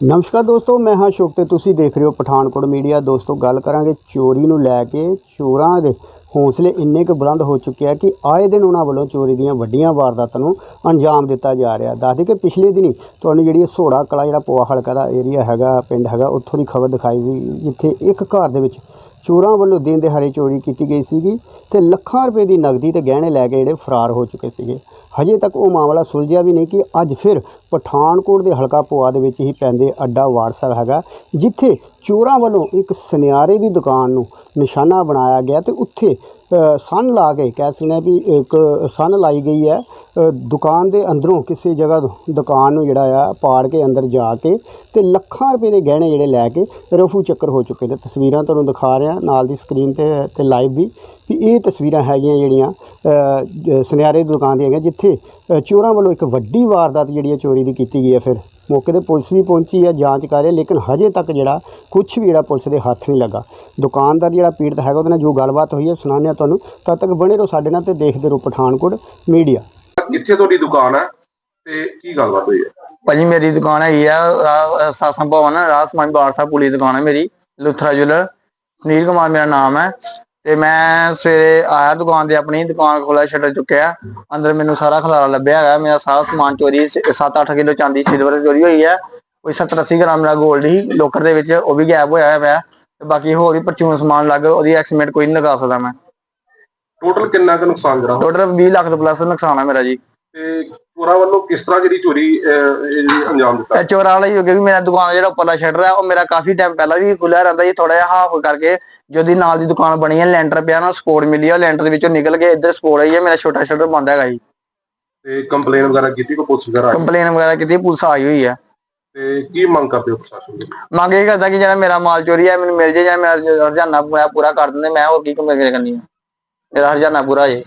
ਨਮਸਕਾਰ ਦੋਸਤੋ, ਮੈਂ ਹਾਂ ਸ਼ੁਭ ਤੇ ਤੁਸੀਂ ਦੇਖ ਰਹੇ ਹੋ ਪਠਾਨਕੋਟ ਮੀਡੀਆ। ਦੋਸਤੋ, ਗੱਲ ਕਰਾਂਗੇ ਚੋਰੀ ਨੂੰ ਲੈ ਕੇ। ਚੋਰਾਂ ਦੇ ਹੌਸਲੇ ਇੰਨੇ ਕੁ ਬੁਲੰਦ ਹੋ ਚੁੱਕੇ ਆ ਕਿ ਆਏ ਦਿਨ ਉਹਨਾਂ ਵੱਲੋਂ ਚੋਰੀ ਦੀਆਂ ਵੱਡੀਆਂ ਵਾਰਦਾਤਾਂ ਨੂੰ ਅੰਜਾਮ ਦਿੱਤਾ ਜਾ ਰਿਹਾ। ਦੱਸਦੇ ਕਿ ਪਿਛਲੇ ਦਿਨੀ ਤੁਹਾਨੂੰ ਜਿਹੜੀ ਸੋੜਾ ਕਲਾ ਜਿਹੜਾ ਪੋਆ ਹਲਕਾ ਦਾ ਏਰੀਆ ਹੈਗਾ, ਪਿੰਡ ਹੈਗਾ, ਉੱਥੋਂ ਦੀ ਖਬਰ ਦਿਖਾਈ ਸੀ, ਜਿੱਥੇ ਇੱਕ ਘਰ ਦੇ ਵਿੱਚ ਚੋਰਾਂ ਵੱਲੋਂ ਦਿਨ ਦਿਹਾੜੇ ਚੋਰੀ ਕੀਤੀ ਗਈ ਸੀਗੀ ਤੇ ਲੱਖਾਂ ਰੁਪਏ ਦੀ ਨਗਦੀ ਤੇ ਗਹਿਣੇ ਲੈ ਕੇ ਜਿਹੜੇ ਫਰਾਰ ਹੋ ਚੁੱਕੇ ਸੀਗੇ। ਹਜੇ ਤੱਕ ਉਹ ਮਾਮਲਾ ਸੁਲਝਿਆ ਵੀ ਨਹੀਂ ਕਿ ਅੱਜ ਫਿਰ ਪਠਾਨਕੋਟ ਦੇ ਹਲਕਾ ਪੋਆ ਦੇ ਵਿੱਚ ਹੀ ਪੈਂਦੇ ਅੱਡਾ ਵਾਟਸਐਪ ਹੈਗਾ, ਜਿੱਥੇ ਚੋਰਾਂ ਵੱਲੋਂ ਇੱਕ ਸੁਨਿਆਰੇ ਦੀ ਦੁਕਾਨ ਨੂੰ ਨਿਸ਼ਾਨਾ ਬਣਾਇਆ ਗਿਆ ਤੇ ਉੱਥੇ ਸੰਨ ਲਾ ਕੇ, ਕਹਿ ਸਕਦੇ ਹਾਂ ਵੀ ਇੱਕ ਸੰਨ ਲਾਈ ਗਈ ਹੈ। ਦੁਕਾਨ ਦੇ ਅੰਦਰੋਂ ਕਿਸੇ ਜਗ੍ਹਾ ਤੋਂ, ਦੁਕਾਨ ਨੂੰ ਜਿਹੜਾ ਆ, ਪਾੜ ਕੇ ਅੰਦਰ ਜਾ ਕੇ ਤੇ ਲੱਖਾਂ ਰੁਪਏ ਦੇ ਗਹਿਣੇ ਜਿਹੜੇ ਲੈ ਕੇ ਰਫੂ ਚੱਕਰ ਹੋ ਚੁੱਕੇ ਨੇ। ਤਸਵੀਰਾਂ ਤੁਹਾਨੂੰ ਦਿਖਾ ਰਿਹਾ, ਨਾਲ ਦੀ ਸਕਰੀਨ ਤੇ ਤੇ ਲਾਈਵ ਵੀ ਵੀ ਇਹ ਤਸਵੀਰਾਂ ਹੈਗੀਆਂ ਜਿਹੜੀਆਂ ਸੁਨਿਆਰੇ ਦੀ ਦੁਕਾਨ ਦੀਆਂ ਹੈਗੀਆਂ, ਜਿੱਥੇ ਚੋਰਾਂ ਵੱਲੋਂ ਇੱਕ ਵੱਡੀ ਵਾਰਦਾਤ ਜਿਹੜੀ ਹੈ ਚੋਰੀ ਦੀ ਕੀਤੀ ਗਈ ਹੈ ਫਿਰ। ਮੌਕੇ ਤੇ ਪੁਲਿਸ ਵੀ ਪਹੁੰਚੀ ਹੈ ਜਾਂਚ ਕਰ ਰਹੀ ਹੈ ਲੇਕਿਨ ਹਜੇ ਤੱਕ ਜਿਹੜਾ ਕੁਝ ਵੀ ਜਿਹੜਾ ਪੁਲਿਸ ਦੇ ਹੱਥ ਨਹੀਂ ਲੱਗਾ। ਦੁਕਾਨਦਾਰ ਜਿਹੜਾ ਪੀੜਤ ਹੈਗਾ ਉਹਦੇ ਨਾਲ ਜੋ ਗੱਲਬਾਤ ਹੋਈ ਹੈ ਸੁਣਾਉਂਦੇ ਹਾਂ ਤੁਹਾਨੂੰ। ਤਦ ਤੱਕ ਬਣੇ ਰਹੋ ਸਾਡੇ ਨਾਲ ਤੇ ਦੇਖਦੇ ਰਹੋ ਪਠਾਨਕੋਟ ਮੀਡੀਆ। ਕਿੱਥੇ ਤੁਹਾਡੀ ਦੁਕਾਨ ਹੈ ਤੇ ਕੀ ਗੱਲਬਾਤ ਹੋਈ ਹੈ ਭਾਜੀ ਮੇਰੀ ਦੁਕਾਨ ਹੈਗੀ ਆ ਸਾਸਾਂ ਭਵਨ ਰਾਜ ਸਮਾਜ ਬਾਰਸਾ ਪੁਲੀ ਦੁਕਾਨ ਹੈ ਮੇਰੀ ਲੁਥਰਾ ਜੁਲਰ ਸੁਨੀਲ ਕੁਮਾਰ ਮੇਰਾ ਨਾਮ ਹੈ। ਤੇ ਮੈਂ ਸਵੇਰੇ ਆਇਆ ਦੁਕਾਨ ਤੇ ਆਪਣੀ ਦੁਕਾਨ ਖੋਲਾ ਸ਼ਟਰ ਚੁੱਕਿਆ। ਅੰਦਰ ਮੈਨੂੰ ਸਾਰਾ ਖਲਾਰਾ ਲੱਭਿਆ ਹੈਗਾ। ਮੇਰਾ ਸਾਰਾ ਸਮਾਨ ਚੋਰੀ 7-8 ਕਿਲੋ ਚਾਂਦੀ ਸਿਲਵਰ ਚੋਰੀ ਹੋਈ ਹੈ। ਕੋਈ 70-80 ਗ੍ਰਾਮ ਦਾ 골ਡ ਹੀ ਲੋਕਰ ਦੇ ਵਿੱਚ ਉਹ ਵੀ ਗਾਇਬ ਹੋਇਆ ਹੋਇਆ ਤੇ ਬਾਕੀ ਹੋਰ ਵੀ ਪਰਚੂਨ ਸਮਾਨ ਲੱਗ ਉਹਦੀ ਐਕਸਟੀਮੇਟ ਕੋਈ ਨਹੀਂ ਲਗਾ ਸਕਦਾ ਮੈਂ। ਟੋਟਲ ਕਿੰਨਾ ਕੁ ਨੁਕਸਾਨ ਹੋਇਆ ਟੋਟਲ 20 ਲੱਖ ਤੋਂ ਪਲੱਸ ਨੁਕਸਾਨ ਹੈ ਮੇਰਾ ਜੀ। ਤੇ ਚੋਰਾਂ ਵੱਲੋਂ ਕਿਸ ਤਰ੍ਹਾਂ ਜਿਹੜੀ ਚੋਰੀ ਜਿਹੜੀ ਅੰਜਾਮ ਦਿੱਤਾ? ਚੋਰਾਂ ਵਾਲਾ ਹੀ ਹੋ ਗਿਆ ਕਿ ਮੇਰਾ ਦੁਕਾਨ ਜਿਹੜਾ ਉੱਪਰਲਾ ਸ਼ਟਰ ਹੈ ਉਹ ਮੇਰਾ ਕਾਫੀ ਟਾਈਮ ਪਹਿਲਾਂ ਵੀ ਖੁੱਲਿਆ ਰਹਿੰਦਾ ਜੀ ਥੋੜਾ ਜਿਹਾ ਹਾਫ ਕਰਕੇ ਜਿਹਦੀ ਨਾਲ ਦੀ ਦੁਕਾਨ ਬਣੀ ਹੈ ਲੈਂਟਰ ਪਿਆ ਨਾ ਸਪੋਰਟ ਮਿਲੀ ਆ ਲੈਂਟਰ ਦੇ ਵਿੱਚੋਂ ਨਿਕਲ ਕੇ ਇੱਧਰ ਸਪੋਰਟ ਆਈ ਹੈ ਮੇਰਾ ਛੋਟਾ ਸ਼ਟਰ ਬੰਦ ਹੈਗਾ ਜੀ। ਤੇ ਕੰਪਲੇਨ ਵਗੈਰਾ ਕੀਤੀ ਕੋਈ ਪੁਲਿਸ ਵਗੈਰਾ ਕੰਪਲੇਨ ਵਗੈਰਾ ਕੀਤੀ ਪੁਲਿਸ ਆਈ ਹੋਈ ਹੈ ਤੇ ਕੀ ਮੰਗ ਕਰਦੇ ਹੋ ਪ੍ਰਸ਼ਾਸਨ ਮੰਗ ਇਹ ਕਰਦਾ ਕਿ ਜਿਹੜਾ ਮੇਰਾ ਮਾਲ ਚੋਰੀ ਹੈ ਮੈਨੂੰ ਮਿਲ ਜੇ ਜਾਂ ਮੇਰਾ ਹਰਜਾਨਾ ਪੂਰਾ ਕਰ ਦਿੰਦੇ ਮੈਂ ਹੋਰ ਕੀ ਕੰਪਲੇਨ ਕਰਨੀ ਹੈ ਮੇਰਾ ਹਰਜਾਨਾ ਪੂਰਾ ਜੇ।